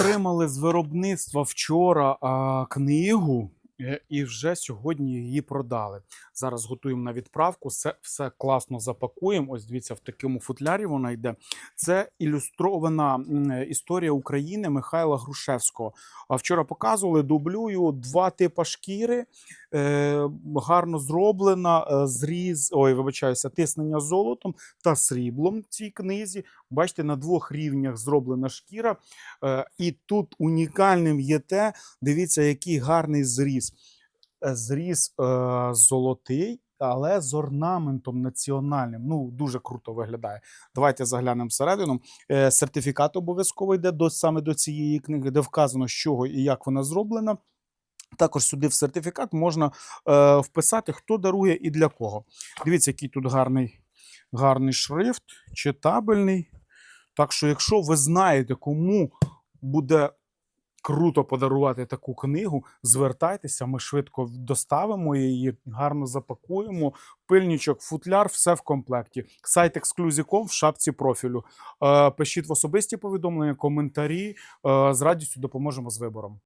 Отримали з виробництва вчора а, книгу. Е, І вже сьогодні її продали. Зараз готуємо на відправку. Все, все класно запакуємо. Ось дивіться, в такому футлярі вона йде. Це ілюстрована е, історія України Михайла Грушевського. А вчора показували, дублюю два типи шкіри. Е, гарно зроблена, зріз, ой, вибачаюся, тиснення золотом та сріблом в цій книзі. Бачите, на двох рівнях зроблена шкіра. І тут унікальним є те, дивіться, який гарний зріз. Е, Зріз е, золотий, але з орнаментом національним. Ну, дуже круто виглядає. Давайте заглянемо всередину. Е, сертифікат обов'язково йде до, саме до цієї книги, де вказано, з чого і як вона зроблена. Також сюди в сертифікат можна е, вписати, хто дарує і для кого. Дивіться, який тут гарний, гарний шрифт, читабельний. Так що, якщо ви знаєте, кому буде круто подарувати таку книгу, звертайтеся, ми швидко доставимо її, гарно запакуємо. Пильничок, футляр, все в комплекті. Сайт ексклюзіком в шапці профілю. Е, пишіть в особисті повідомлення, коментарі. Е, з радістю допоможемо з вибором.